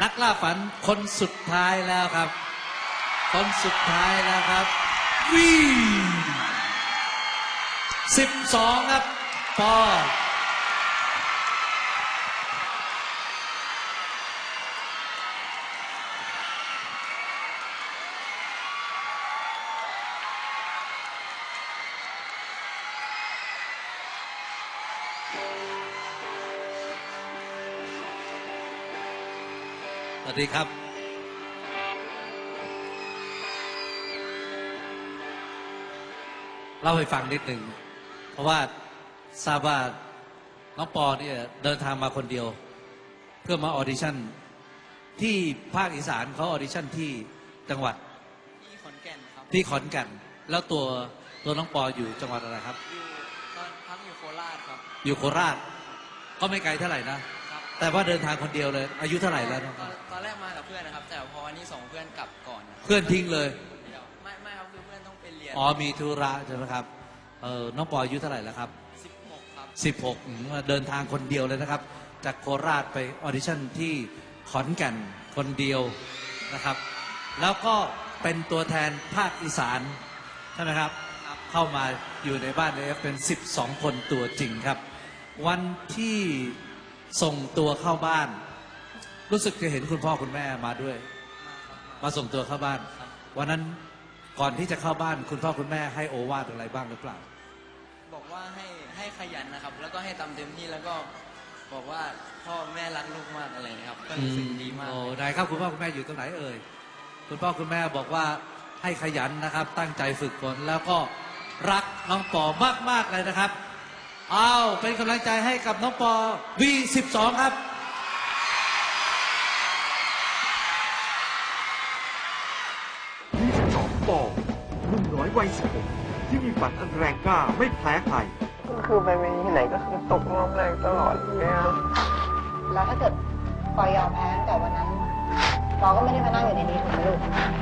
นักล่าฝันคนสุดท้ายแล้วครับ คนสุดท้ายแล้วครับ วีสิบสองครับปอ วัสดีครับเล่าให้ฟังนิดหนึ่ง เพราะว่าทราบว่าน้องปอเนี่ยเดินทางมาคนเดียว เพื่อมาออดิชั่น ที่ภาคอีสานเขาออดิชั่นที่จังหวัดที่ขอนแก่นครับที่ขอนแก่นแล้วตัวตัวน้องปออยู่จังหวัดอะไรครับอยู่ตอนพักอยู่โคราชครับ อยู่โคราช ก็ไม่ไกลเท่าไหร่นะครับ แต่ว่าเดินทางคนเดียวเลย อายุเท่าไหร่แล้วน้องตอนตอนแรกมากับเพื่อนนะครับ แต่พอวันนี้ส่งเพื่อนกลับก่อนนะครับเพื่อนทิ้งเลยเดี๋ยวไม่ไม่ครับคือเพื่อนต้องไปเรียนอ๋อมีธุระใช่ไหมครับเออน้องปออายุเท่าไหร่แล้วครับ สิบหกครับ 16อืมเดินทางคนเดียวเลยนะครับ จากโคราชไปออดิชั่นที่ขอนแก่นคนเดียวนะครับ แล้วก็เป็นตัวแทนภาคอีสานใช่ไหมครับ ครับ เข้ามาอยู่ในบ้านเอฟเป็น 12 คนตัวจริงครับ วันที่ ส่งตัวเข้าบ้าน รู้สึกจะเห็นคุณพ่อคุณแม่มาด้วย มาครับมามาส่งตัวเข้าบ้านครับวันนั้นก่อนที่จะเข้าบ้าน คุณพ่อคุณแม่ให้โอวาทอะไรบ้างหรือเปล่า บอกว่าให้ให้ขยันนะครับ แล้วก็ให้ทำเต็มที่แล้วก็บอกว่าพ่อแม่รักลูกมากอะไรนะครับก็รู้สึกดีมากโอ้เลยนายครับคุณพ่อคุณแม่อยู่ตรงไหนเอ่ยคุณพ่อคุณแม่บอกว่าให้ขยันนะครับ ตั้งใจฝึกฝนแล้วก็รักน้องปอมากๆเลยนะครับเอาเป็นกำลังใจให้กับน้องปอ V12 ครับ 22ปอหนุ่มน้อยวัย16ที่มีฝันอันแรงกล้าไม่แพ้ใคร ก็คือไปไปที่ไหนก็คือตกรอบแรกตลอดเลยครับแล้วถ้าเกิดปอยยอมแพ้ตั้งแต่วันนั้นปอก็ไม่ได้มานั่งอยู่ในนี้ถูกไหมลูก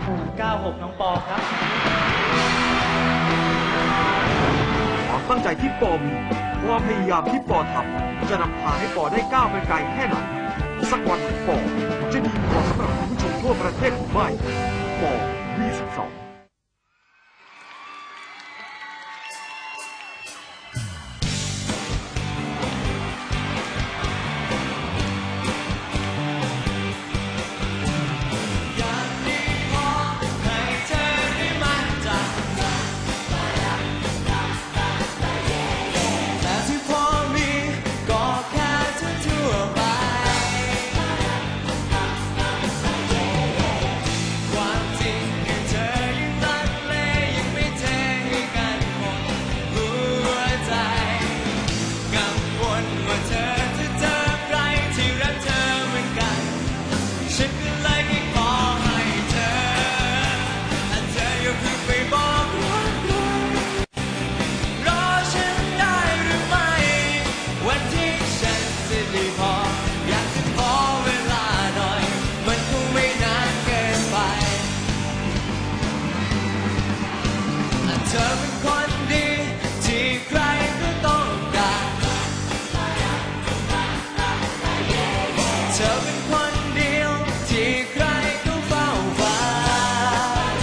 อืม96 น้องปอครับ ความตั้งใจที่ปอมี ความพยายามที่ปอทำจะนำพาให้ปอได้ก้าวไปไกลแค่ไหนสักวันปอจะดีพอสำหรับผู้ชมทั่วประเทศหรือไม่ปอ22 ธอเป็นคนเดียว ที่ใครก็เฝ้าฝัน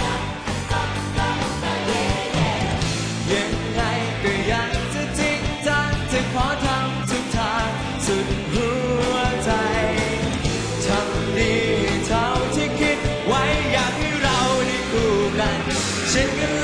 ยังไงก็ยังจะจริงจังจะขอทำทุกทางสุดหัวใจทำดีเท่าที่คิดไว้อยากให้เราได้คู่กันฉันก็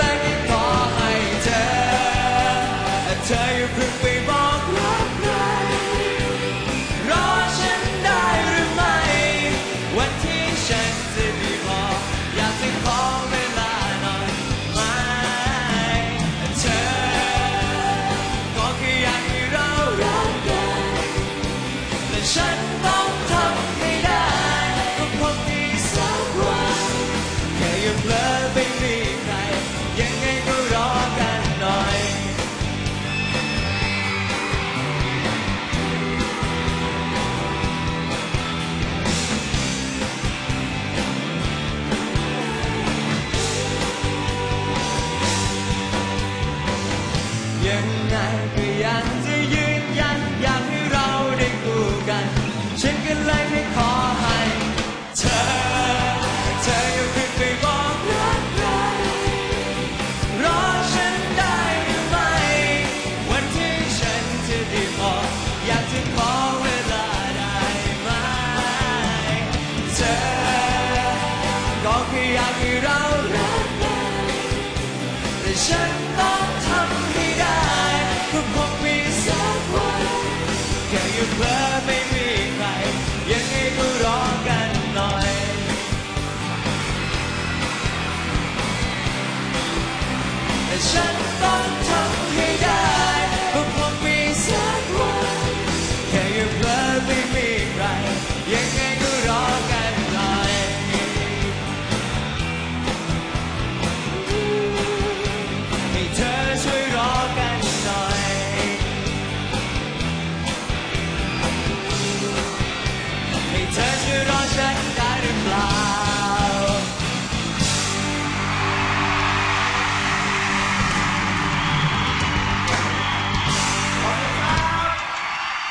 ก็แค่อยากให้เรารักกันแต่ฉันต้องทำให้ได้เพื่อคงมีสักวันแค่อยู่เพื่อไม่มีใครยังไงก็รอกันหน่อย แต่ฉัน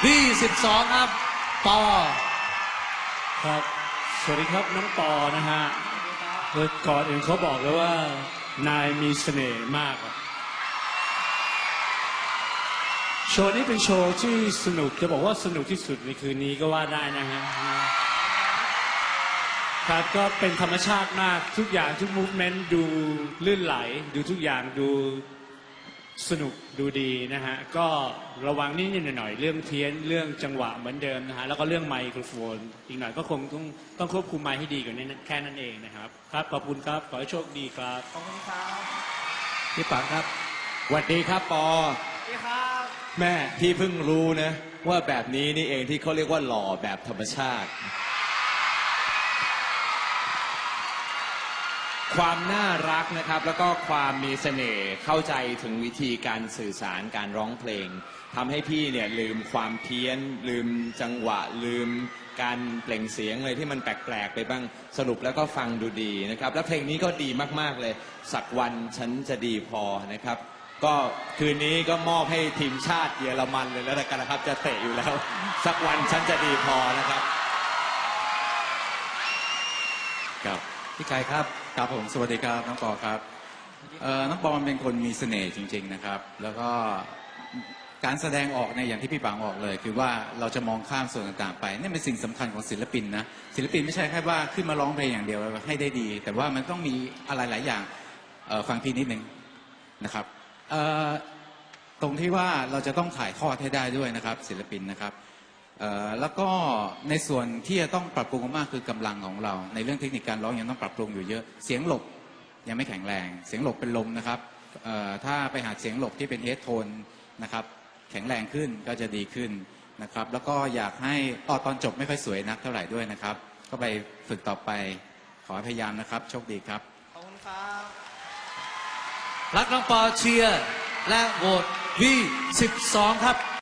22 ครับต่อครับ สวัสดีครับน้องต่อนะฮะก่อนอื่นเขาบอกแล้วว่า นายมีเสน่ห์มากอะโชว์นี้เป็นโชว์ที่สนุกจะบอกว่าสนุกที่สุดในคืนนี้ก็ว่าได้นะฮะครับก็เป็นธรรมชาติมากทุกอย่างทุกมูฟเมนต์ดูลื่นไหล ดูทุกอย่างดู สนุกดูดีนะฮะ ก็ระวังนิดๆหน่อยๆเรื่องเพี้ยนเรื่องจังหวะเหมือนเดิมนะฮะ แล้วก็เรื่องไมโครโฟน อีกหน่อยก็คงต้องต้องควบคุมไมค์ให้ดีกว่านี้แค่นั้นเองนะครับ ครับขอบคุณครับ ขอให้โชคดีครับพี่ปังครับสวัสดีครับปอแม่พี่เพิ่งรู้นะ ว่าแบบนี้นี่เองที่เขาเรียกว่าหล่อแบบธรรมชาติ ความน่ารักนะครับ แล้วก็ความมีเสน่ห์เข้าใจถึงวิธีการสื่อสารการร้องเพลงทำให้พี่เนี่ยลืมความเพี้ยน ลืมจังหวะ ลืมการเปล่งเสียงเลยที่มันแปลกๆไปบ้างสรุปแล้วก็ฟังดูดีนะครับ แล้วเพลงนี้ก็ดีมากๆเลย สักวันฉันจะดีพอนะครับ ก็คืนนี้ก็มอบให้ทีมชาติเยอรมันเลยแล้วกันนะครับ จะเตะอยู่แล้ว สักวันฉันจะดีพอนะครับ ครับพี่ไก่ครับ ครับผมสวัสดีครับน้องปอครับน้องปอมันเป็นคนมีเสน่ห์จริง ๆนะครับ แล้วก็การแสดงออกเนี่ยอย่างที่พี่ปังบอกเลย คือว่าเราจะมองข้ามส่วนต่างๆไปนี่เป็นสิ่งสำคัญของศิลปินนะศิลปินไม่ใช่แค่ว่าขึ้นมาร้องเพลงอย่างเดียวให้ได้ดี แต่ว่ามันต้องมีอะไรหลายอย่างฟังพี่นิดนึงนะครับตรงที่ว่าเราจะต้องถ่ายทอดให้ได้ด้วยนะครับ ศิลปินนะครับ แล้วก็ในส่วนที่จะต้องปรับปรุงมากคือกำลังของเรา ในเรื่องเทคนิคการร้องยังต้องปรับปรุงอยู่เยอะ เสียงหลบยังไม่แข็งแรง เสียงหลบเป็นลมนะครับเอ่อถ้าไปหาเสียงหลบที่เป็นเฮดโทนนะครับแข็งแรงขึ้นก็จะดีขึ้นนะครับ แล้วก็อยากให้ตอนตอนจบไม่ค่อยสวยนักเท่าไหร่ด้วยนะครับ ก็ไปฝึกต่อไปขอให้พยายามนะครับ โชคดีครับ รักน้องปอเชียร์และโหวตวีสิบสองครับ